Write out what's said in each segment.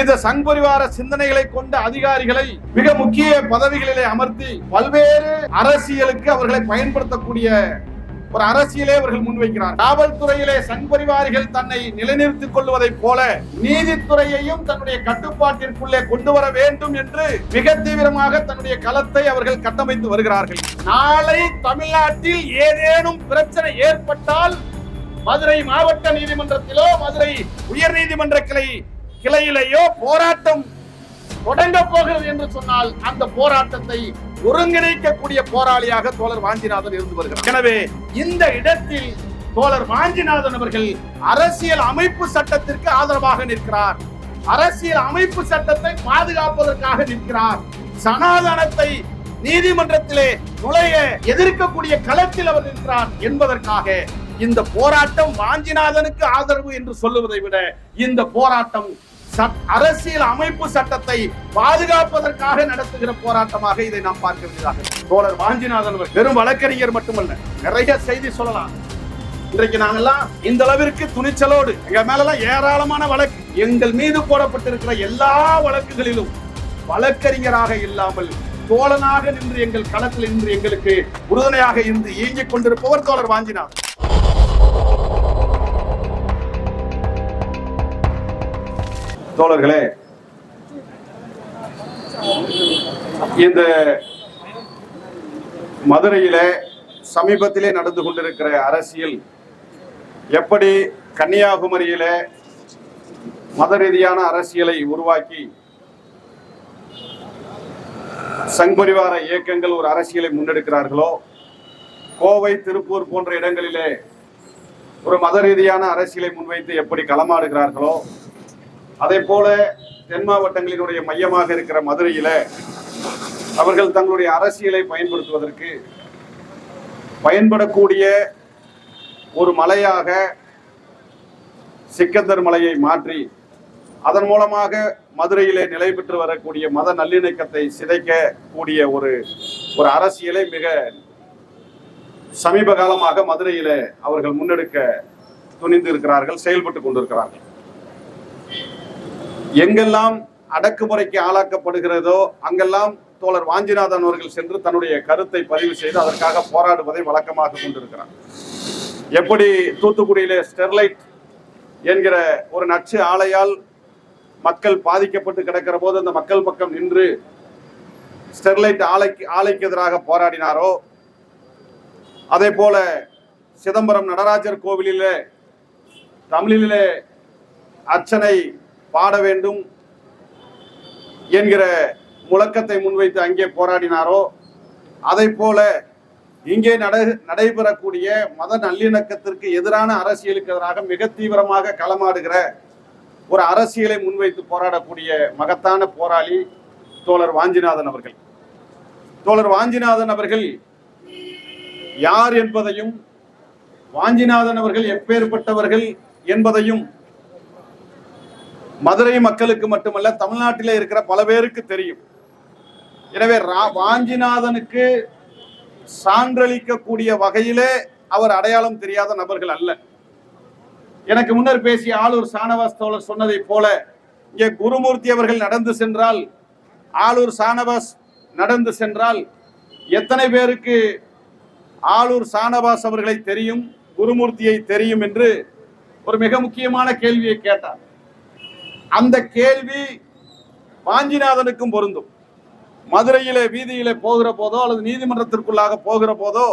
இந்த சங் பரிவார சிந்தனைகளை கொண்ட அதிகாரிகளை மிக முக்கிய பதவிகளிலே அமர்த்தி பல்வேறு அரசியலுக்கு அவர்களை பயன்படுத்தக்கூடிய ஒரு அரசியலே அவர்கள் முன்வைக்கிறார். காவல்துறையிலே சங் பரிவாரிகள் தன்னை நிலைநிறுத்திக் கொள்வதைப் போல நீதித்துறையையும் தன்னுடைய கட்டுப்பாட்டிற்குள்ளே கொண்டு வர வேண்டும் என்று மிக தீவிரமாக தன்னுடைய களத்தை அவர்கள் கட்டமைத்து வருகிறார்கள். நாளை தமிழ்நாட்டில் ஏதேனும் பிரச்சனை ஏற்பட்டால் மதுரை மாவட்ட நீதிமன்றத்திலோ மதுரை உயர் நீதிமன்ற கிளை கிளையிலேயோ போராட்டம் தொடங்க போகிறது என்று சொன்னால் அந்த போராட்டத்தை ஒருங்கிணைக்கக்கூடிய போராளியாக தோழர் வாஞ்சிநாதன் இருந்து வருகிறார். எனவே இந்த இடத்தில் தோழர் வாஞ்சிநாதன் அவர்கள் அரசியல் அமைப்பு சட்டத்திற்கு ஆதரவாக நிற்கிறார். அரசியல் அமைப்பு சட்டத்தை பாதுகாப்பதற்காக நிற்கிறார். சனாதனத்தை நீதிமன்றத்திலே நுழைய எதிர்க்கக்கூடிய களத்தில் அவர் நிற்கிறார் என்பதற்காக இந்த போராட்டம் வாஞ்சிநாதனுக்கு ஆதரவு என்று சொல்லுவதை விட இந்த போராட்டம் அரசியல் அமைப்பு சட்டத்தை பாதுகாப்பதற்காக நடத்துகிற போராட்டமாக இதை நாம் பார்க்க வேண்டியதாக தோழர் வாஞ்சிநாதன் அவர் வெறும் வழக்கறிஞர் மட்டுமல்ல நிறைய செய்தி சொல்லலாம். இன்றைக்கு நாங்கெல்லாம் இந்த அளவிற்கு துணிச்சலோடு எங்க மேலெல்லாம் ஏராளமான வழக்கு எங்கள் மீது போடப்பட்டிருக்கிற எல்லா வழக்குகளிலும் வழக்கறிஞராக இல்லாமல் தோழனாக நின்று எங்கள் களத்தில் நின்று எங்களுக்கு உறுதுணையாக இருந்து இயங்கிக் கொண்டிருப்பவர் தோழர் வாஞ்சினார் தோழர்களே இந்த மதுரையில் சமீபத்திலே நடந்து கொண்டிருக்கிற அரசியல் எப்படி கன்னியாகுமரியில மத ரீதியான அரசியலை உருவாக்கி சங்பரிவார இயக்கங்கள் ஒரு அரசியலை முன்னெடுக்கிறார்களோ கோவை திருப்பூர் போன்ற இடங்களிலே ஒரு மத ரீதியான அரசியலை முன்வைத்து எப்படி களமாடுகிறார்களோ அதே போல தென் மாவட்டங்களினுடைய மையமாக இருக்கிற மதுரையில அவர்கள் தங்களுடைய அரசியலை பயன்படுத்துவதற்கு பயன்படக்கூடிய ஒரு மலையாக சிக்கந்தர் மலையை மாற்றி அதன் மூலமாக மதுரையிலே நிலை பெற்று வரக்கூடிய மத நல்லிணக்கத்தை சிதைக்க கூடிய ஒரு ஒரு அரசியலை மிக சமீப காலமாக மதுரையில அவர்கள் முன்னெடுக்க துணிந்து இருக்கிறார்கள் செயல்பட்டு கொண்டிருக்கிறார்கள். எங்கெல்லாம் அடக்குமுறைக்கு ஆளாக்கப்படுகிறதோ அங்கெல்லாம் தோழர் வாஞ்சிநாதன் அவர்கள் சென்று தன்னுடைய கருத்தை பதிவு செய்து அதற்காக போராடுவதை வழக்கமாக கொண்டிருக்கிறார். எப்படி தூத்துக்குடியிலே ஸ்டெர்லைட் என்கிற ஒரு நச்சு ஆலையால் மக்கள் பாதிக்கப்பட்டு கிடக்கிற போது அந்த மக்கள் பக்கம் நின்று ஸ்டெர்லைட் ஆலைக்கு ஆலைக்கு எதிராக போராடினாரோ அதே போல சிதம்பரம் நடராஜர் கோவிலிலே தமிழிலே அர்ச்சனை பாட வேண்டும் என்கிற முழக்கத்தை முன்வைத்து அங்கே போராடினாரோ அதை போல இங்கே நட நடைபெறக்கூடிய மத நல்லிணக்கத்திற்கு எதிரான அரசியலுக்கு எதிராக மிக தீவிரமாக களமாடுகிற ஒரு அரசியலை முன்வைத்து போராடக்கூடிய மகத்தான போராளி தோழர் வாஞ்சிநாதன் அவர்கள். தோழர் வாஞ்சிநாதன் அவர்கள் யார் என்பதையும் வாஞ்சிநாதன் அவர்கள் எப்பேற்பட்டவர்கள் என்பதையும் மதுரை மக்களுக்கு மட்டுமல்ல தமிழ்நாட்டில் இருக்கிற பல பேருக்கு தெரியும். எனவே ரா- வாஞ்சிநாதனுக்கு சான்றளிக்கக்கூடிய வகையிலே அவர் அடையாளம் தெரியாத நபர்கள் அல்ல. எனக்கு முன்னர் பேசிய ஆளூர் சானவாஸ் தோழர் சொன்னதை போல இங்கே குருமூர்த்தி அவர்கள் நடந்து சென்றால் ஆளூர் சானவாஸ் நடந்து சென்றால் எத்தனை பேருக்கு ஆளூர் சானவாஸ் அவர்களை தெரியும் குருமூர்த்தியை தெரியும் என்று ஒரு மிக முக்கியமான கேள்வியை கேட்டார். அந்த கேள்வி வாஞ்சிநாதனுக்கும் பொருந்தும். மதுரையிலே வீதியிலே போகிற போதோ அல்லது நீதிமன்றத்திற்குள்ளாக போகிற போதோ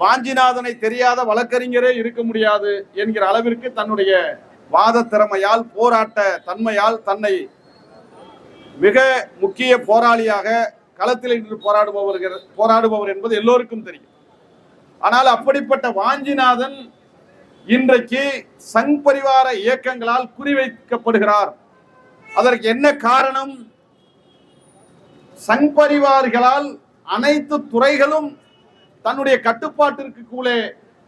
வாஞ்சிநாதனை தெரியாத வழக்கறிஞரே இருக்க முடியாது என்கிற அளவிற்கு தன்னுடைய வாத திறமையால் போராட்ட தன்மையால் தன்னை மிக முக்கிய போராளியாக களத்தில் நின்று போராடுபவர்கள் போராடுபவர் என்பது எல்லோருக்கும் தெரியும். ஆனால் அப்படிப்பட்ட வாஞ்சிநாதன் இன்றைக்கு சங் பரிவார இயக்கங்களால் குறிவைக்கப்படுகிறார். அதற்கு என்ன காரணம்? சங் பரிவார்களால் அனைத்து துறைகளும் தன்னுடைய கட்டுப்பாட்டிற்கு கூட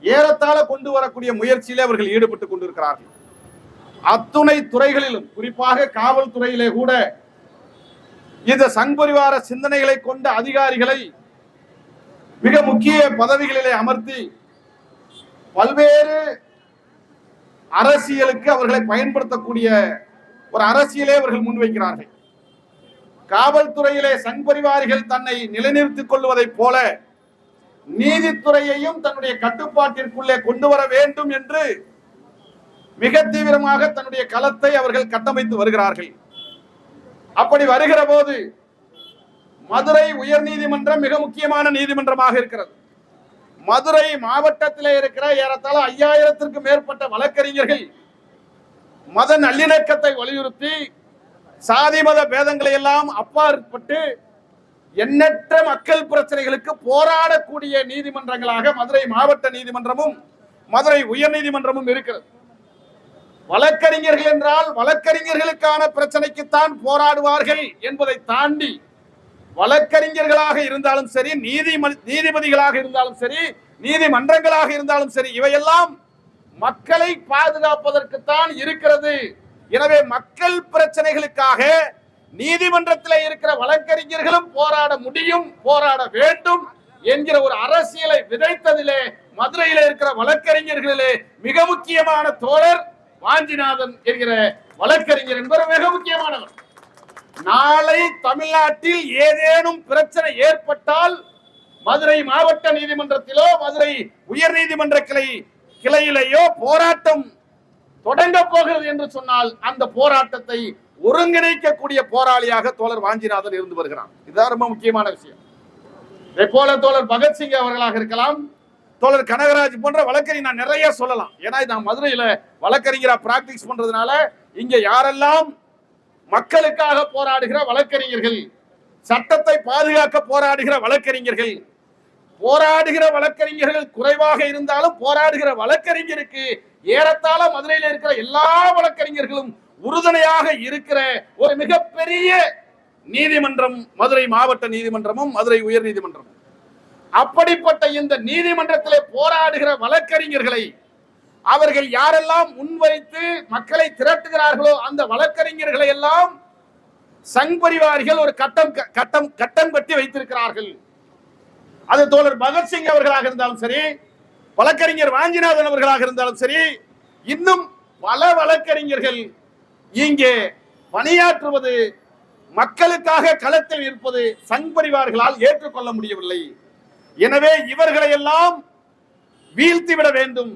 ஏறத்தாழ கொண்டு வரக்கூடிய முயற்சியிலே அவர்கள் ஈடுபட்டுக் கொண்டிருக்கிறார்கள். அத்துணை துறைகளிலும் குறிப்பாக காவல்துறையிலே கூட இந்த சங் பரிவார சிந்தனைகளை கொண்ட அதிகாரிகளை மிக முக்கிய பதவிகளிலே அமர்த்தி பல்வேறு அரசியலுக்கு அவர்களை பயன்படுத்தக்கூடிய ஒரு அரசியலே அவர்கள் முன்வைக்கிறார்கள். காவல்துறையிலே சங் பரிவாரிகள் தன்னை நிலைநிறுத்திக் கொள்வதைப் போல நீதித்துறையையும் தன்னுடைய கட்டுப்பாட்டிற்குள்ளே கொண்டு வர வேண்டும் என்று மிக தீவிரமாக தன்னுடைய களத்தை அவர்கள் கட்டமைத்து வருகிறார்கள். அப்படி வருகிற போது மதுரை உயர் நீதிமன்றம் மிக முக்கியமான நீதிமன்றமாக இருக்கிறது. மதுரை மாவட்டத்தில் இருக்கிற ஏறத்தாழ ஐயாயிரத்திற்கும் மேற்பட்ட வழக்கறிஞர்கள் மத நல்லிணக்கத்தை வலியுறுத்தி சாதி மத பேதங்களை எல்லாம் அப்பாற்பட்டு எண்ணற்ற மக்கள் பிரச்சனைகளுக்கு போராடக்கூடிய நீதிமன்றங்களாக மதுரை மாவட்ட நீதிமன்றமும் மதுரை உயர் நீதிமன்றமும் இருக்கிறது. வழக்கறிஞர்கள் என்றால் வழக்கறிஞர்களுக்கான பிரச்சனைக்குத்தான் போராடுவார்கள் என்பதை தாண்டி வழக்கறிஞர்களாக இருந்தாலும் சரி நீதி நீதிபதிகளாக இருந்தாலும் சரி நீதிமன்றங்களாக இருந்தாலும் சரி இவையெல்லாம் மக்களை பாதுகாப்பதற்குத்தான் இருக்கிறது. எனவே மக்கள் பிரச்சனைகளுக்காக நீதிமன்றத்தில் இருக்கிற வழக்கறிஞர்களும் போராட முடியும் போராட வேண்டும் என்கிற ஒரு அரசியலை விதைத்ததிலே மதுரையில் இருக்கிற வழக்கறிஞர்களிலே மிக முக்கியமான தோழர் வாஞ்சிநாதன் என்கிற வழக்கறிஞர் என்பவர் மிக முக்கியமானவர். நாளை தமிழ்நாட்டில் ஏதேனும் பிரச்சனை ஏற்பட்டால் மதுரை மாவட்ட நீதிமன்றத்திலோ மதுரை உயர் நீதிமன்ற கிளை கிளையிலேயோ போராட்டம் தொடங்க போகிறது என்று சொன்னால் அந்த போராட்டத்தை ஒருங்கிணைக்கக்கூடிய போராளியாக தோழர் வாஞ்சிநாதன் இருந்து வருகிறான் இதுதான் ரொம்ப முக்கியமான விஷயம். இதே போல தோழர் பகத்சிங் அவர்களாக இருக்கலாம் தோழர் கனகராஜ் போன்ற வழக்கறிஞர் நான் நிறைய சொல்லலாம். ஏன்னா நான் மதுரையில வழக்கறிஞரா பிராக்டிஸ் பண்றதுனால இங்க யாரெல்லாம் மக்களுக்காக போராடுகிற வழக்கறிஞர்கள் சட்டத்தை பாதுகாக்க போராடுகிற வழக்கறிஞர்கள் போராடுகிற வழக்கறிஞர்கள் குறைவாக இருந்தாலும் போராடுகிற வழக்கறிஞருக்கு ஏறத்தாழ மதுரையில் இருக்கிற எல்லா வழக்கறிஞர்களும் உறுதுணையாக இருக்கிற ஒரு மிகப்பெரிய நீதிமன்றம் மதுரை மாவட்ட நீதிமன்றமும் மதுரை உயர் நீதிமன்றமும் அப்படிப்பட்ட இந்த நீதிமன்றத்திலே போராடுகிற வழக்கறிஞர்களை அவர்கள் யாரெல்லாம் முன்வைத்து மக்களை திரட்டுகிறார்களோ அந்த வழக்கறிஞர்களை எல்லாம் சங் பரிவாரிகள் ஒரு கட்டம் கட்டம் கட்டம் கட்டி வைத்திருக்கிறார்கள். அது தோழர் பகத்சிங் அவர்களாக இருந்தாலும் சரி வழக்கறிஞர் வாஞ்சிநாதன் அவர்களாக இருந்தாலும் சரி இன்னும் பல வழக்கறிஞர்கள் இங்கே பணியாற்றுவது மக்களுக்காக களத்தில் இருப்பது சங் பரிவார்களால் ஏற்றுக்கொள்ள முடியவில்லை. எனவே இவர்களை எல்லாம் வீழ்த்திவிட வேண்டும்.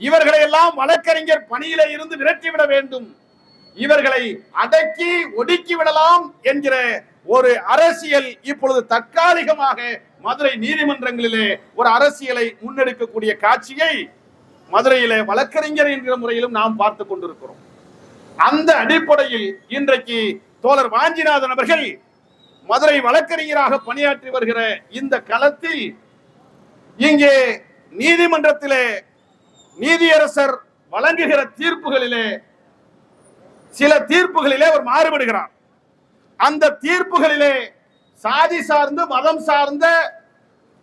இவர்களை எல்லாம் வழக்கறிஞர் பணியில இருந்து விரட்டிவிட வேண்டும். இவர்களை அடக்கி ஒடுக்கி விடலாம் என்கிற ஒரு அரசியல் இப்பொழுது தற்காலிகமாக மதுரை நீதிமன்றங்களிலே ஒரு அரசியலை முன்னெடுக்கக்கூடிய காட்சியை மதுரையிலே வழக்கறிஞர் என்கிற முறையிலும் நாம் பார்த்து கொண்டிருக்கிறோம். அந்த அடிப்படையில் இன்றைக்கு தோழர் வாஞ்சிநாதன் அவர்கள் மதுரை வழக்கறிஞராக பணியாற்றி வருகிற இந்த களத்தில் இங்கே நீதிமன்றத்திலே நீதியரசர் வழங்குகிற தீர்ப்புகளிலே சில தீர்ப்புகளிலே அவர் மாறுபடுகிறார். அந்த தீர்ப்புகளிலே சாதி சார்ந்து மதம் சார்ந்த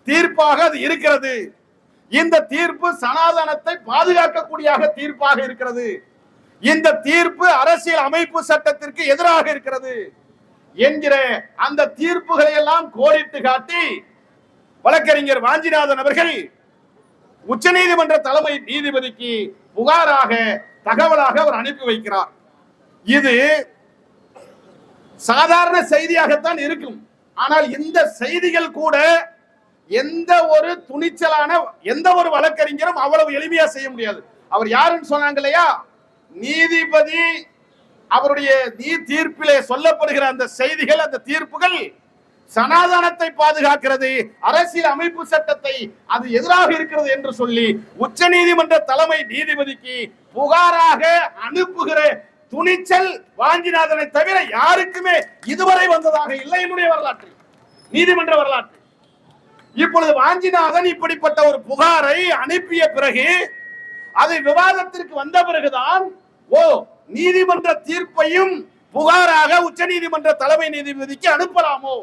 தீர்ப்பாக அது இருக்கிறது. இந்த தீர்ப்பு சனாதனத்தை பாதுகாக்கக்கூடிய தீர்ப்பாக இருக்கிறது. இந்த தீர்ப்பு அரசியல் அமைப்பு சட்டத்திற்கு எதிராக இருக்கிறது என்கிற அந்த தீர்ப்புகளை எல்லாம் கோடிட்டு காட்டி வழக்கறிஞர் வாஞ்சிநாதன் அவர்கள் உச்சநீதிமன்ற தலைமை நீதிபதிக்கு புகாராக தகவலாக அவர் அனுப்பி வைக்கிறார். இது சாதாரண செய்தியாகத்தான் இருக்கும். ஆனால் இந்த செய்திகள் கூட எந்த ஒரு துணிச்சலான எந்த ஒரு வழக்கறிஞரும் அவ்வளவு எளிமையா செய்ய முடியாது. அவர் யாருன்னு சொன்னாங்க இல்லையா? நீதிபதி அவருடைய நீ தீர்ப்பிலே சொல்லப்படுகிற அந்த செய்திகள் அந்த தீர்ப்புகள் சனாதனத்தை பாதுகாக்கிறது அரசியல் அமைப்பு சட்டத்தை அது எதிராக இருக்கிறது என்று சொல்லி உச்ச நீதிமன்ற தலைமை நீதிபதிக்கு புகாராக அனுப்புகிற துணிச்சல் வாஞ்சிநாதனை தவிர யாருக்குமே இதுவரை வந்ததாக இல்லை என்னுடைய வரலாற்று நீதிமன்ற வரலாற்று. இப்பொழுது வாஞ்சிநாதன் இப்படிப்பட்ட ஒரு புகாரை அனுப்பிய பிறகு அது விவாதத்திற்கு வந்த பிறகுதான் ஓ நீதிமன்ற தீர்ப்பையும் புகாராக உச்ச நீதிமன்ற தலைமை நீதிபதிக்கு அனுப்பலாமோ?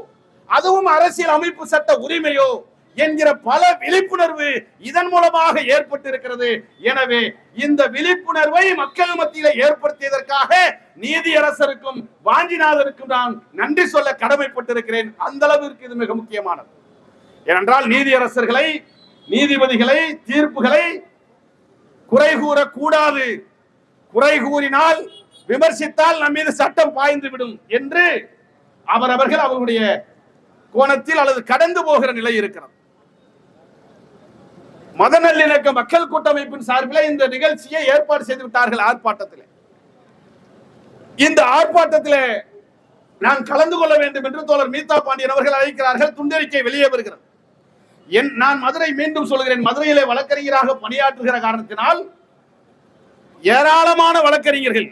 அதுவும் அரசியல் அமைப்பு சட்ட உரிமையோ என்கிற பல விழிப்புணர்வு இதன் மூலமாக ஏற்பட்டிருக்கிறது. எனவே இந்த விழிப்புணர்வை மக்கள் மத்தியில ஏற்படுத்தியதற்காக நீதியரசருக்கும் வாஞ்சிநாதருக்கும் நான் நன்றி சொல்ல கடமைப்பட்டிருக்கிறேன். அந்த அளவிற்கு இது மிக முக்கியமானது. ஏனென்றால் நீதியரசர்களை நீதிபதிகளை தீர்ப்புகளை குறை கூறக்கூடாது குறை கூறினால் விமர்சித்தால் நம் மீது சட்டம் பாய்ந்து விடும் என்று அவரவர்கள் அவர்களுடைய கோணத்தில் அல்லது கடந்து போகிற நிலை இருக்கிறது. மத நல்லிணக்க மக்கள் கூட்டமைப்பின் சார்பில் இந்த நிகழ்ச்சியை ஏற்பாடு செய்து விட்டார்கள் ஆர்ப்பாட்டத்தில். இந்த ஆர்ப்பாட்டத்தில் நான் கலந்து கொள்ள வேண்டும் என்று தோழர் மீதா பாண்டியன் அவர்கள் அழைக்கிறார்கள் துண்டறிக்கை வெளியே வருகிறது. என் நான் மதுரை மீண்டும் சொல்கிறேன் மதுரையிலே வழக்கறிஞராக பணியாற்றுகிற காரணத்தினால் ஏராளமான வழக்கறிஞர்கள்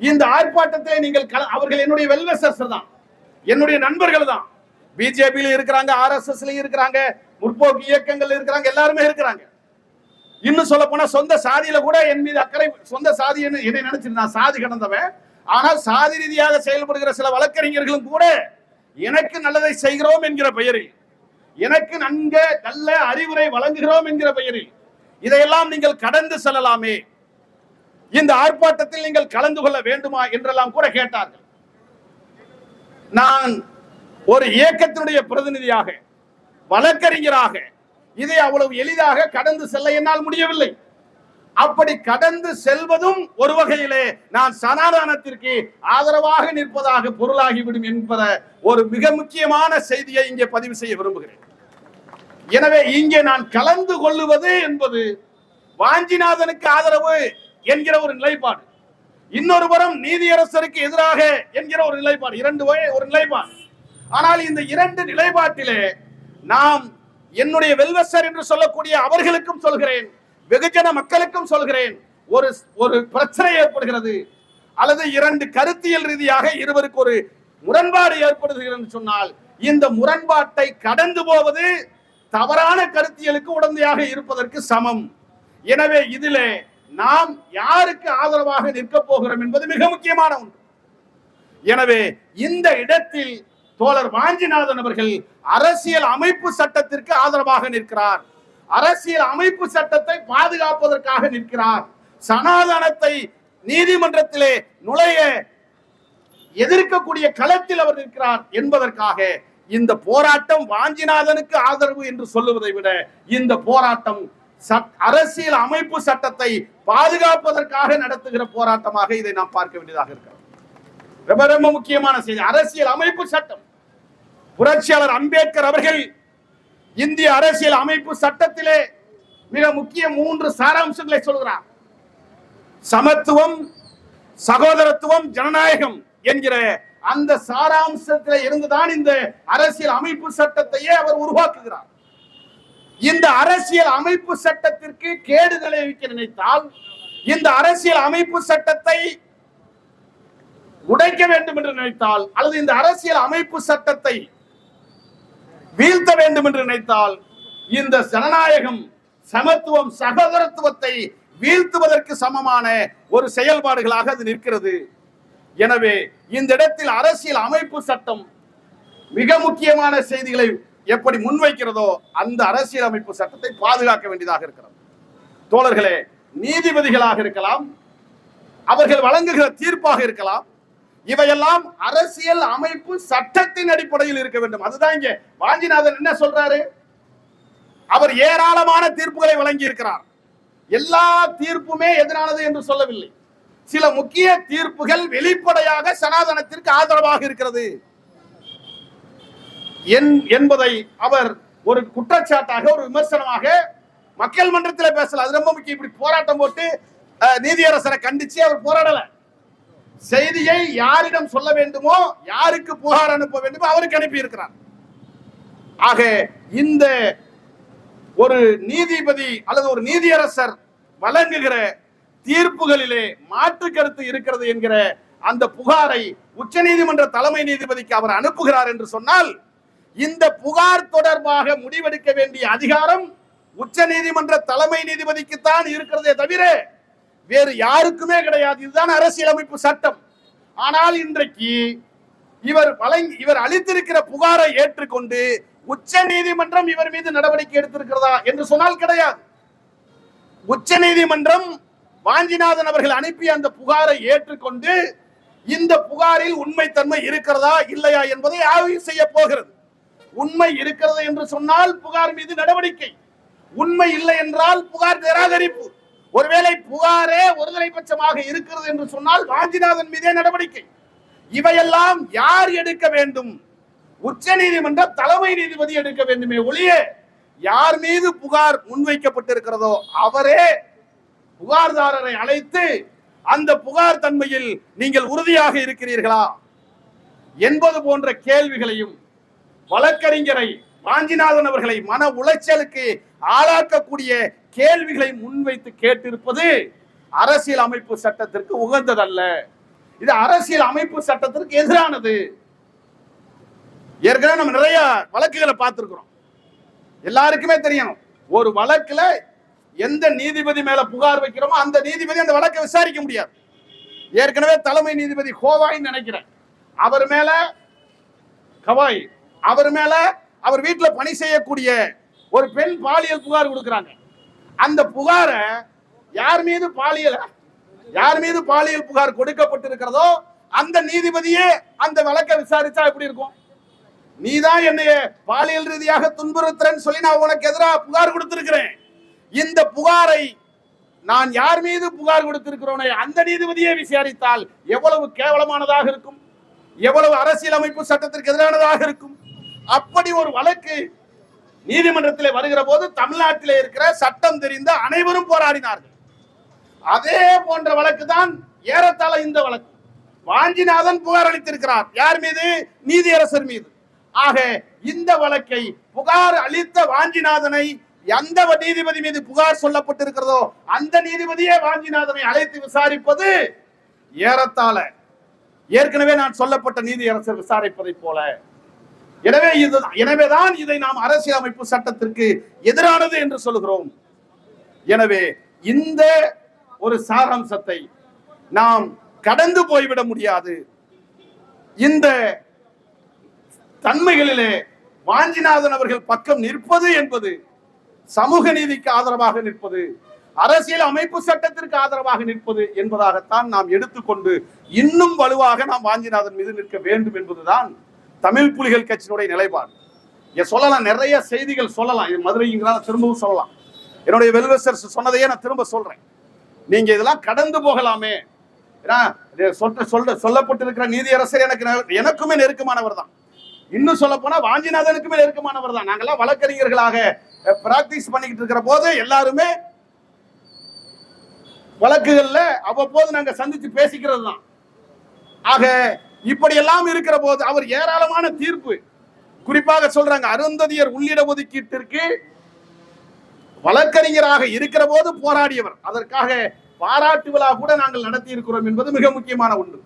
இந்த ஆர்ப்பாட்டத்தை நீங்கள் கல- அவர்கள் என்னுடைய வெல்வெசர்ஸ் தான் என்னுடைய நண்பர்கள் தான் பிஜேபியில இருக்கிறாங்க ஆர்எஸ்எஸ்ல இருக்கிறாங்க முற்போக்கு இயக்கங்கள் இருக்கிறாங்க எல்லாருமே இருக்கிறாங்க. இன்னும் சொல்ல போனா சொந்த சாதியில கூட என் மீது அக்கறை சொந்த சாதி என்ன- என்னை நினைச்சிருந்தான் சாதி கடந்தவன். ஆனால் சாதி ரீதியாக செயல்படுகிற சில வழக்கறிஞர்களும் கூட எனக்கு நல்லதை செய்கிறோம் என்கிற பெயரில் எனக்கு நன்க நல்ல அறிவுரை வழங்குகிறோம் என்கிற பெயரில் இதையெல்லாம் நீங்கள் கடந்து செல்லலாமே. இந்த ஆர்ப்பாட்டத்தில் நீங்கள் கலந்து கொள்ள வேண்டுமா என்றெல்லாம் கூட கேட்டார்கள். நான் ஒரு இயக்கத்தினுடைய பிரதிநிதியாக வழக்கறிஞராக இதை அவ்வளவு எளிதாக கடந்து செல்ல என்னால் முடியவில்லை. அப்படி கடந்து செல்வதும் ஒரு வகையிலே நான் சனாதானத்திற்கு ஆதரவாக நிற்பதாக பொருளாகிவிடும் என்பத ஒரு மிக முக்கியமான செய்தியை இங்கே பதிவு செய்ய விரும்புகிறேன். எனவே இங்கே நான் கலந்து கொள்ளுவது என்பது வாஞ்சிநாதனுக்கு ஆதரவு என்கிற ஒரு நிலைப்பாடு. இன்னொரு புறம் நீதியரசருக்கு எதிராக என்கிற ஒரு நிலைப்பாடு. இரண்டு ஒரு நிலைப்பாடு. ஆனால் இந்த இரண்டு நிலைப்பாட்டிலே நாம் என்னுடைய வெல்வசர் என்று சொல்லக்கூடிய அவர்களுக்கும் சொல்கிறேன் வெகுஜன மக்களுக்கும் சொல்கிறேன் ஒரு ஒரு பிரச்சனை ஏற்படுகிறது. அல்லது இரண்டு கருத்தியல் ரீதியாக இருவருக்கு ஒரு முரண்பாடு ஏற்படுகிறது என்று சொன்னால் இந்த முரண்பாட்டை கடந்து போவது தவறான கருத்தியலுக்கு உடந்தையாக இருப்பதற்கு சமம். எனவே இதிலே நாம் யாருக்கு ஆதரவாக நிற்க போகிறோம் என்பது மிக முக்கியமான ஒன்று. எனவே இந்த இடத்தில் தோழர் வாஞ்சிநாதன் அவர்கள் அரசியல் அமைப்பு சட்டத்திற்கு ஆதரவாக நிற்கிறார். அரசியல் அமைப்பு சட்டத்தை பாதுகாப்பதற்காக நிற்கிறார். சனாதனத்தை நீதிமன்றத்திலே நுழைய எதிர்க்கக்கூடிய களத்தில் அவர் நிற்கிறார் என்பதற்காக இந்த போராட்டம் வாஞ்சிநாதனுக்கு ஆதரவு என்று சொல்லுவதை விட இந்த போராட்டம் அரசியல் அமைப்பு சட்டத்தை பாதுகாப்பதற்காக நடத்துகிற போராட்டமாக இதை நாம் பார்க்க வேண்டியதாக இருக்கிறது. ரொம்ப ரொம்ப முக்கியமான செய்தி. அரசியல் அமைப்பு சட்டம் புரட்சியாளர் அம்பேத்கர் அவர்கள் இந்திய அரசியல் அமைப்பு சட்டத்திலே மிக முக்கிய மூன்று சாராம்சங்களை சொல்கிறார். சமத்துவம் சகோதரத்துவம் ஜனநாயகம் என்கிற அந்த சாராம்சத்தில் இருந்துதான் இந்த அரசியல் அமைப்பு சட்டத்தையே அவர் உருவாக்குகிறார். இந்த அரசியல் அமைப்பு சட்டத்திற்கு கேடு விளைவிக்க நினைத்தால் இந்த அரசியல் அமைப்பு சட்டத்தை உடைக்க வேண்டும் என்று நினைத்தால் அல்லது இந்த அரசியல் அமைப்பு சட்டத்தை வீழ்த்த வேண்டும் என்று நினைத்தால் இந்த ஜனநாயகம் சமத்துவம் சகோதரத்துவத்தை வீழ்த்துவதற்கு சமமான ஒரு செயல்பாடுகளாக அது நிற்கிறது. எனவே இந்த இடத்தில் அரசியல் அமைப்பு சட்டம் மிக முக்கியமான செய்திகளை எப்படி முன்வைக்கிறதோ அந்த அரசியல் அமைப்பு சட்டத்தை பாதுகாக்க வேண்டியதாக இருக்கிறது. தோழர்களே நீதிபதிகளாக இருக்கலாம் அவர்கள் வழங்குகிற தீர்ப்பாக இருக்கலாம் இவையெல்லாம் அரசியல் அமைப்பு சட்டத்தின் அடிப்படையில் இருக்க வேண்டும். அதுதான் இங்க. வாஞ்சிநாதன் என்ன சொல்றாரு? அவர் ஏராளமான தீர்ப்புகளை வழங்கி இருக்கிறார் எல்லா தீர்ப்புமே எதிரானது என்று சொல்லவில்லை. சில முக்கிய தீர்ப்புகள் வெளிப்படையாக சனாதனத்திற்கு ஆதரவாக இருக்கிறது. என்- என்பதை அவர் ஒரு குற்றச்சாட்டாக ஒரு விமர்சனமாக மக்கள் மன்றத்தில் பேசல. அது ரொம்ப முக்கியம். இப்படி போராட்டம் போட்டு அஹ், நீதியரசரை கண்டிச்சு அவர் போராடலை. செய்தியை யாரிடம் சொல்ல வேண்டுமோ யாருக்கு புகார் அனுப்ப வேண்டுமோ அவருக்கு அனுப்பி இருக்கிறார் ஆக இந்த ஒரு நீதிபதி அல்லது ஒரு நீதியரசர் வழங்குகிற தீர்ப்புகளிலே மாற்று கருத்து இருக்கிறது என்கிற அந்த புகாரை உச்சநீதிமன்ற தலைமை நீதிபதிக்கு அவர் அனுப்புகிறார் என்று சொன்னால் இந்த புகார் தொடர்பாக முடிவெடுக்க வேண்டிய அதிகாரம் உச்ச நீதிமன்ற தலைமை நீதிபதிக்கு தான் இருக்கிறதே தவிர வேறு யாருக்குமே கிடையாது. இதுதான் அரசியலமைப்பு சட்டம். ஆனால் இன்றைக்கு இவர் வழங்கி இவர் அளித்திருக்கிற புகாரை ஏற்றுக்கொண்டு உச்ச நீதிமன்றம் இவர் மீது நடவடிக்கை எடுத்திருக்கிறதா என்று சொன்னால் கிடையாது. உச்ச நீதிமன்றம் வாஞ்சிநாதன் அவர்கள் அனுப்பிய அந்த புகாரை ஏற்றுக்கொண்டு இந்த புகாரில் உண்மைத்தன்மை இருக்கிறதா இல்லையா என்பதை ஆய்வு செய்ய போகிறது. உண்மை இருக்கிறது என்று சொன்னால் புகார் மீது நடவடிக்கை. உண்மை இல்லை என்றால் புகார் நிராகரிப்பு. ஒருவேளை புகாரே ஒருதலை பட்சமாக இருக்கிறது என்று சொன்னால் வாஞ்சிநாதன் மீதே நடவடிக்கை. இவையெல்லாம் யார் எடுக்க வேண்டும்? உச்ச நீதிமன்ற தலைமை நீதிபதி எடுக்க வேண்டுமே ஒழிய யார் மீது புகார் முன்வைக்கப்பட்டிருக்கிறதோ அவரே புகார்தாரரை அழைத்து அந்த புகார் தன்மையில் நீங்கள் உறுதியாக இருக்கிறீர்களா? என்பது போன்ற கேள்விகளையும் வழக்கறிஞரை வாஞ்சிநாதன் அவர்களை மன உளைச்சலுக்கு ஆளாக்கக்கூடிய கேள்விகளை முன்வைத்து கேட்டிருப்பது அரசியல் அமைப்பு சட்டத்திற்கு உகந்ததல்ல. இது அரசியல் அமைப்பு சட்டத்திற்கு எதிரானது. ஏற்கனவே நம்ம நிறைய வழக்குகளை பார்த்திருக்கிறோம். எல்லாருக்குமே தெரியும் ஒரு வழக்குல எந்த நீதிபதி மேல புகார் வைக்கிறோமோ அந்த நீதிபதி அந்த வழக்கை விசாரிக்க முடியாது. ஏற்கனவே தலைமை நீதிபதி கோவாய் நினைக்கிறேன். அவர் மேல கவாய் அவர் மேல அவர் வீட்டில் பணி செய்யக்கூடிய ஒரு பெண் பாலியல் புகார் கொடுக்குறாங்க. அந்த புகாரை யார் மீது பாலியல் யார் மீது பாலியல் புகார் கொடுக்கப்பட்டிருக்கிறதோ அந்த நீதிபதியே அந்த வழக்கை விசாரிச்சா எப்படி இருக்கும்? நீதான் என்னைய பாலியல் ரீதியாக துன்புறுத்துறேன்னு சொல்லி நான் உனக்கு எதிராக புகார் கொடுத்திருக்கிறேன். இந்த புகாரை நான் யார் மீது புகார் கொடுத்திருக்கிறோனே அந்த நீதிபதியை விசாரித்தால் எவ்வளவு கேவலமானதாக இருக்கும்? எவ்வளவு அரசியல் அமைப்பு சட்டத்திற்கு எதிரானதாக இருக்கும்? அப்படி ஒரு வழக்கு நீதிமன்றத்தில் வருகிற போது தமிழ்நாட்டில் இருக்கிற சட்டம் தெரிந்த அனைவரும் போராடினார்கள். அதே போன்ற வழக்கு தான் ஏறத்தாழ இந்த வழக்கு. வாஞ்சிநாதன் புகார் அளித்திருக்கிறார். யார் மீது? நீதியரசர் மீது. ஆக இந்த வழக்கை புகார் அளித்த வாஞ்சிநாதனை எந்த நீதிபதி மீது புகார் சொல்லப்பட்டிருக்கிறதோ அந்த நீதிபதியே வாஞ்சிநாதனை அழைத்து விசாரிப்பது ஏறத்தாழ ஏற்கனவே நான் சொல்லப்பட்ட நீதியரசர் விசாரிப்பதை போல எனவே இது எனவேதான் இதை நாம் அரசியலமைப்பு சட்டத்திற்கு எதிரானது என்று சொல்கிறோம் எனவே இந்த ஒரு சாராம்சத்தை நாம் கடந்து போய்விட முடியாது. இந்த தன்மைகளிலே வாஞ்சிநாதன் அவர்கள் பக்கம் நிற்பது என்பது சமூக நீதிக்கு ஆதரவாக நிற்பது அரசியல் அமைப்பு சட்டத்திற்கு ஆதரவாக நிற்பது என்பதாகத்தான் நாம் எடுத்துக்கொண்டு இன்னும் வலுவாக நாம் வாஞ்சிநாதன் மீது நிற்க வேண்டும் என்பதுதான் தமிழ் புலிகள் கட்சியினுடைய நிலைப்பாடு. இங்க சொல்லலாம் நிறைய செய்திகள் சொல்லலாம். இது மதுரைங்கிறத திரும்பவும் சொல்லலாம். என்னுடைய வெல்வெசர்ஸ் சொன்னதையே நான் திரும்ப சொல்றேன். நீங்க இதெல்லாம் கடந்து போகலாமே. ஏன்னா சொல்ற சொல்ற சொல்லப்பட்டிருக்கிற நீதியரசர் எனக்கு எனக்குமே நெருக்கமானவர் தான். இன்னும் சொல்ல போனா வாஞ்சிநாதனுக்குமே நெருக்கமானவர் தான். நாங்கெல்லாம் வழக்கறிஞர்களாக பிராக்டிஸ் பண்ணிக்கிட்டு இருக்கிற போது எல்லாருமே வழக்குகள்ல அவ்வப்போது நாங்க சந்திச்சு பேசிக்கிறது தான். ஆக இப்படியெல்லாம் இருக்கிற போது அவர் ஏராளமான தீர்ப்பு. குறிப்பாக சொல்றாங்க அருந்ததியர் உள்ளிட ஒதுக்கீட்டிற்கு வழக்கறிஞராக இருக்கிற போது போராடியவர். அதற்காக பாராட்டு விழா கூட நாங்கள் நடத்தி இருக்கிறோம் என்பது மிக முக்கியமான ஒன்று.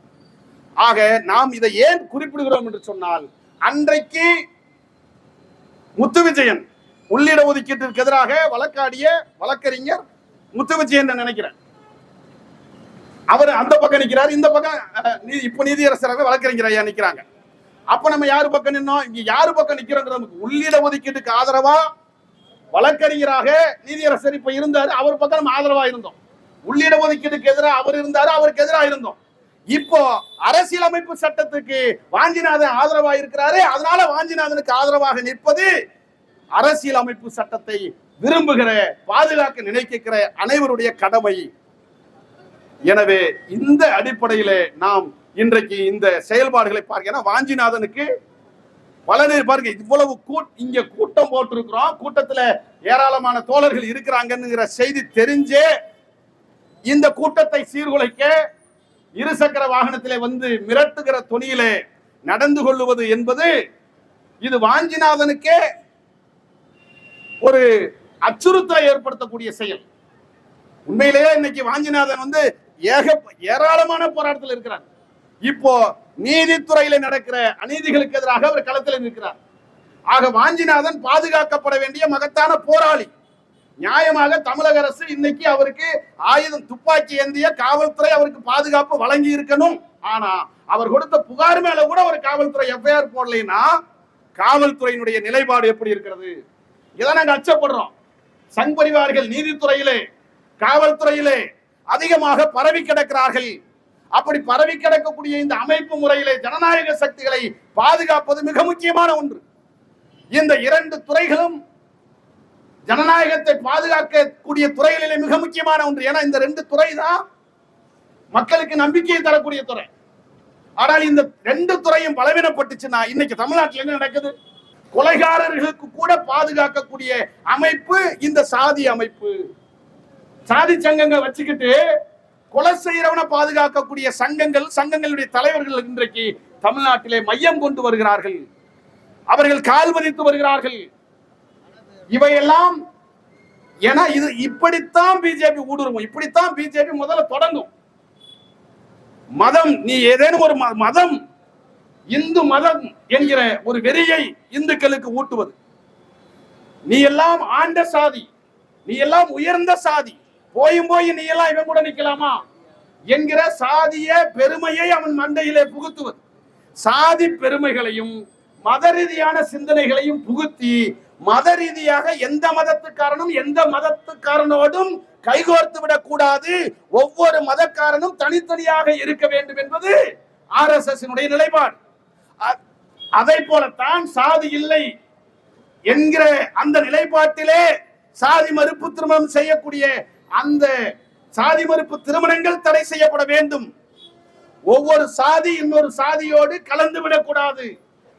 ஆக நாம் இதை ஏன் குறிப்பிடுகிறோம் என்று சொன்னால் அன்றைக்கு முத்து விஜயன் உள்ளிட ஒதுக்கீட்டிற்கு எதிராக வழக்காடிய வழக்கறிஞர் முத்து விஜயன் நினைக்கிறேன். அவர் அந்த பக்கம் நிற்கிறாரு இந்த பக்கம் அஹ், நீ- இப்போ நீதியரசராக வழக்கறிஞர் ஐயா அப்போ அப்ப நம்ம யாரு பக்கம் நின்னோம்? இங்க யாரு பக்கம் நிக்கிறோங்கிறது நமக்கு உள்ளிட ஒதுக்கீட்டுக்கு ஆதரவா வழக்கறிஞராக நீதியரசர் இப்ப இருந்தாரு. அவர் பக்கம் நம்ம ஆதரவா இருந்தோம். உள்ளிட ஒதுக்கீட்டுக்கு எதிராக அவர் இருந்தாரு அவருக்கு எதிராக இருந்தோம். இப்போ அரசியலமைப்பு சட்டத்துக்கு வாஞ்சிநாதன் ஆதரவா இருக்கிறாரு அதனால வாஞ்சிநாதனுக்கு ஆதரவாக நிற்பது அரசியலமைப்பு சட்டத்தை விரும்புகிற பாதுகாக்க நினைக்கிற அனைவருடைய கடமை. எனவே இந்த அடிப்படையிலே நாம் இன்றைக்கு இந்த செயல்பாடுகளை பார்க்க ஏன்னா வாஞ்சிநாதனுக்கு பலநீர் பாருங்க இவ்வளவு இங்க கூட்டம் போட்டிருக்கிறோம். கூட்டத்துல ஏராளமான தோழர்கள் இருக்கிறாங்கிற செய்தி தெரிஞ்சே இந்த கூட்டத்தை சீர்குலைக்க இருசக்கர வாகனத்திலே வந்து மிரட்டுகிற துணியிலே நடந்து கொள்ளுவது என்பது இது வாஞ்சிநாதனுக்கே ஒரு அச்சுறுத்தலை ஏற்படுத்தக்கூடிய செயல். உண்மையிலேயே இன்னைக்கு வாஞ்சிநாதன் வந்து ஏக ஏராளமான போராட்டத்தில் இருக்கிறார். இப்போ நீதித்துறையில நடக்கிற அநீதிகளுக்கு எதிராக அவர் களத்தில் நிற்கிறார். ஆக வாஞ்சிநாதன் பாதுகாக்கப்பட வேண்டிய மகத்தான போராளி. நியாயமாக தமிழக அரசு இன்னைக்கு அவருக்கு ஆயுதம் துப்பாக்கி ஏந்திய காவல்துறை அவருக்கு பாதுகாப்பு வழங்கி இருக்கணும். ஆனா அவர் கொடுத்த புகார் மேல கூட ஒரு காவல்துறை எஃப்ஐஆர் போடலைன்னா காவல்துறையினுடைய நிலைப்பாடு எப்படி இருக்கிறது? இதை நாங்க அச்சப்படுறோம். சங் பரிவார்கள் நீதித்துறையிலே காவல்துறையிலே அதிகமாக பரவி கிடக்கிறார்கள். அப்படி பரவி கிடக்கக்கூடிய இந்த அமைப்பு முறையிலே ஜனநாயக சக்திகளை பாதுகாப்பது மிக முக்கியமான ஒன்று. இந்த இரண்டு துறைகளும் ஜனநாயகத்தை பாதுகாக்கக்கூடிய துறைகளிலே மிக முக்கியமான ஒன்று. ஏன்னா இந்த ரெண்டு துறை தான் மக்களுக்கு நம்பிக்கையை தரக்கூடிய துறை. ஆனால் இந்த ரெண்டு துறையும் பலவீனப்பட்டுச்சுன்னா இன்னைக்கு தமிழ்நாட்டில் என்ன நடக்குது? கொலைகாரர்களுக்கு கூட பாதுகாக்கக்கூடிய அமைப்பு இந்த சாதி அமைப்பு. சாதி சங்கங்கள் வச்சுக்கிட்டு கொலை செய்யறவனை பாதுகாக்கக்கூடிய சங்கங்கள் சங்கங்களுடைய தலைவர்கள் இன்றைக்கு தமிழ்நாட்டிலே மையம் கொண்டு வருகிறார்கள். அவர்கள் கால் பதித்து வருகிறார்கள். இவையெல்லாம் ஏன்னா இது இப்படித்தான் பிஜேபி ஊடுருவும் இப்படித்தான் பிஜேபி முதல்ல தொடங்கும். மதம் நீ ஏதேனும் ஒரு ம- மதம் இந்து மதம் என்கிற ஒரு வெறியை இந்துக்களுக்கு ஊட்டுவது. நீ எல்லாம் ஆண்ட சாதி நீ எல்லாம் உயர்ந்த சாதி போயும் போய் நீ எல்லாம் இவன் கூட நிக்கலாமா? என்கிற சாதிய பெருமையை அவன் மண்டையிலே புகுத்துவது. சாதி பெருமைகளையும் மத ரீதியான சிந்தனைகளையும் புகுத்தி மத ரீதியாக எந்த மதத்துக்காரனும் எந்த மதத்துக்காரனோடும் கைகோர்த்து விடக்கூடாது. ஒவ்வொரு மதக்காரனும் தனித்தனியாக இருக்க வேண்டும் என்பது ஆர் எஸ் எஸ் நிலைப்பாடு. அ- அதை போலத்தான் சாதி இல்லை என்கிற அந்த நிலைப்பாட்டிலே சாதி மறுப்பு திருமணம் செய்யக்கூடிய அந்த சாதி மறுப்பு திருமணங்கள் தடை செய்யப்பட வேண்டும். ஒவ்வொரு சாதி இன்னொரு சாதியோடு கலந்து விடக்கூடாது.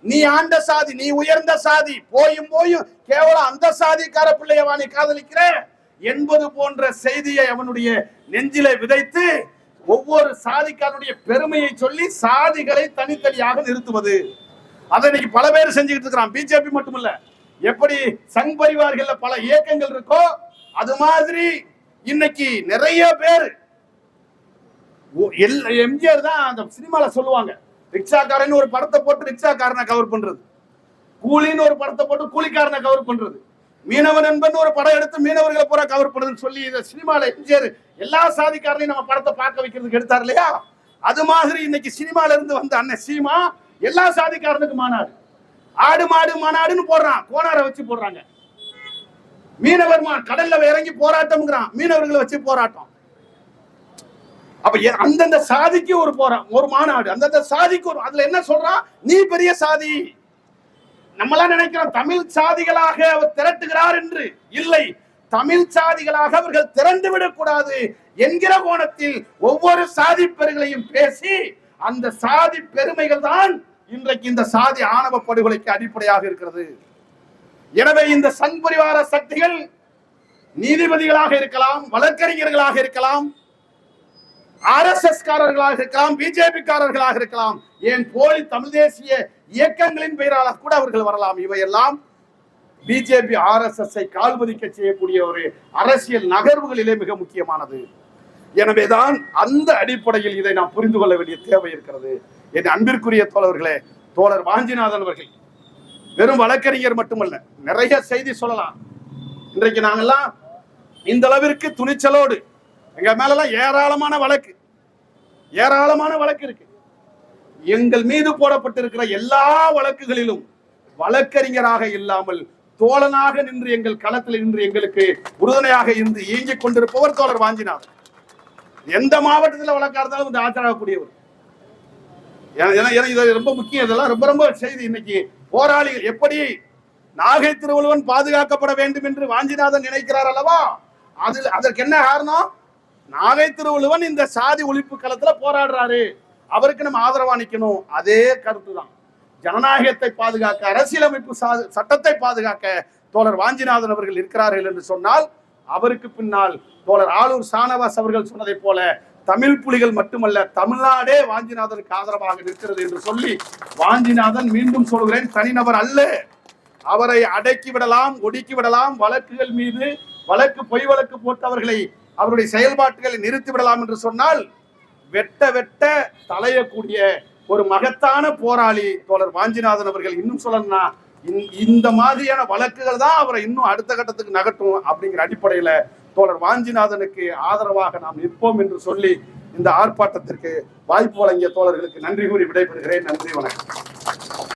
நீ ஆண்ட சாதி நீ உயர்ந்த சாதி போயும் போயும் கேவலம் அந்த சாதிக்கார பிள்ளையவா நீ காதலிக்கிற? என்பது போன்ற செய்தியை அவனுடைய நெஞ்சிலே விதைத்து ஒவ்வொரு சாதிக்காரனுடைய பெருமையை சொல்லி சாதிகளை தனித்தனியாக நிறுத்துவது. அதை இன்னைக்கு பல பேர் செஞ்சுக்கிட்டு இருக்கிறான். பிஜேபி மட்டுமல்ல. எப்படி சங் பரிவார்கள்ல பல இயக்கங்கள் இருக்கோ அது மாதிரி இன்னைக்கு நிறைய பேர் எம்ஜிஆர் தான் அந்த சினிமால சொல்லுவாங்க. ரிக்ஷாக்காரன் ஒரு படத்தை போட்டு ரிக்ஷாக்காரனை கவர் பண்றது. கூலின்னு ஒரு படத்தை போட்டு கூலிக்காரனை கவர் பண்றது. மீனவன் நண்பன் ஒரு படம் எடுத்து மீனவர்களை பூரா கவர் பண்ணுதுன்னு சொல்லி இந்த சினிமால எம்ஜிஆர் எல்லா சாதிக்காரனையும் நம்ம படத்தை பார்க்க வைக்கிறதுக்கு எடுத்தார் இல்லையா? அது மாதிரி இன்னைக்கு சினிமால இருந்து வந்த அண்ணன் சீமா எல்லா சாதிக்காரனுக்கு மாநாடு. ஆடு மாடு மாநாடுன்னு போடுறான். கோனாரை வச்சு போடுறாங்க. மீனவர்மான் கடல்ல இறங்கி போராட்டம்ங்கிறான். மீனவர்களை வச்சு போராட்டம். அப்ப எ- அந்தந்த சாதிக்கு ஒரு போறா ஒரு மாநாடு அந்தந்த சாதிக்கு ஒரு அதுல என்ன சொல்றான் நீ பெரிய சாதி. நம்மளாம் நினைக்கிறோம் தமிழ் சாதிகளாக அவர் திரட்டுகிறார் என்று. இல்லை தமிழ் சாதிகளாக அவர்கள் திரண்டு விடக்கூடாது என்கிற கோணத்தில் ஒவ்வொரு சாதி பெருகளையும் பேசி அந்த சாதி பெருமைகள் தான் இன்றைக்கு இந்த சாதி ஆணவ படுகொலைக்கு அடிப்படையாக இருக்கிறது. எனவே இந்த சங் பரிவார சக்திகள் நீதிபதிகளாக இருக்கலாம் வழக்கறிஞர்களாக இருக்கலாம் ஆர்எஸ்எஸ் காரர்களாக இருக்கலாம் பிஜேபி காரர்களாக இருக்கலாம் ஏன் போலி தமிழ் தேசிய இயக்கங்களின் பெயரால் கூட அவர்கள் வரலாம். இவையெல்லாம் பிஜேபி ஆர்எஸ்எஸ் கால்பதிக்க செய்யக்கூடிய ஒரு அரசியல் நகர்வுகளிலே மிக முக்கியமானது. எனவேதான் அந்த அடிப்படையில் இதை நாம் புரிந்து கொள்ள வேண்டிய தேவை இருக்கிறது. என் அன்பிற்குரிய தோழர்களே தோழர் வாஞ்சிநாதன் அவர்கள் வெறும் வழக்கறிஞர் மட்டுமல்ல நிறைய செய்தி சொல்லலாம். இன்றைக்கு நாங்கெல்லாம் இந்த அளவிற்கு துணிச்சலோடு எங்க மேலெல்லாம் ஏராளமான வழக்கு ஏராளமான வழக்கு இருக்கு. எங்கள் மீது போடப்பட்டிருக்கிற எல்லா வழக்குகளிலும் வழக்கறிஞராக இல்லாமல் தோழனாக நின்று எங்கள் களத்தில் நின்று எங்களுக்கு உறுதுணையாக இருந்து இயங்கிக் கொண்டிருப்பவர் தோழர் வாஞ்சினார் எந்த மாவட்டத்தில் வழக்கா இருந்தாலும் வந்து ஆஜராகக்கூடியவர். ஏன்னா- ஏன்னா ஏன்னா இது ரொம்ப முக்கியம். இதெல்லாம் ரொம்ப ரொம்ப செய்தி. இன்னைக்கு போராளிகள் எப்படி நாகை திருவள்ளுவன் பாதுகாக்கப்பட வேண்டும் என்று வாஞ்சிநாதன் நினைக்கிறார் அல்லவா? அதில் அதற்கு என்ன காரணம்? நாகை திருவள்ளுவன் இந்த சாதி ஒழிப்பு களத்துல போராடுறாரு. அவருக்கு நம்ம ஆதரவா நிக்கணும் அதே கருத்து தான் ஜனநாயகத்தை பாதுகாக்க அரசியலமைப்பு சட்டத்தை பாதுகாக்க தோழர் வாஞ்சிநாதன் அவர்கள் இருக்கிறார்கள் என்று சொன்னால் அவருக்கு பின்னால் தோழர் ஆளூர் சானவாஸ் அவர்கள் சொன்னதைப் போல தமிழ் புலிகள் மட்டுமல்ல தமிழ்நாடே வாஞ்சிநாதனுக்கு ஆதரவாக நிற்கிறது என்று சொல்லி வாஞ்சிநாதன் மீண்டும் சொல்கிறேன் தனிநபர் அல்ல. அவரை அடக்கி விடலாம் ஒடுக்கி விடலாம் வழக்குகள் மீது வழக்கு பொய் வழக்கு போட்டவர்களை அவருடைய செயல்பாட்டுகளை நிறுத்தி விடலாம் என்று சொன்னால் வெட்ட வெட்ட தலையக்கூடிய ஒரு மகத்தான போராளி தோழர் வாஞ்சிநாதன் அவர்கள் இன்னும் சொல்லணும்னா இந்த- இந்த மாதிரியான வழக்குகள் தான் அவரை இன்னும் அடுத்த கட்டத்துக்கு நகட்டும் அப்படிங்கிற அடிப்படையில தோழர் வாஞ்சிநாதனுக்கு ஆதரவாக நாம் நிற்போம் என்று சொல்லி இந்த ஆர்ப்பாட்டத்திற்கு வாய்ப்பு வழங்கிய தோழர்களுக்கு நன்றி கூறி விடைபெறுகிறேன். நன்றி வணக்கம்.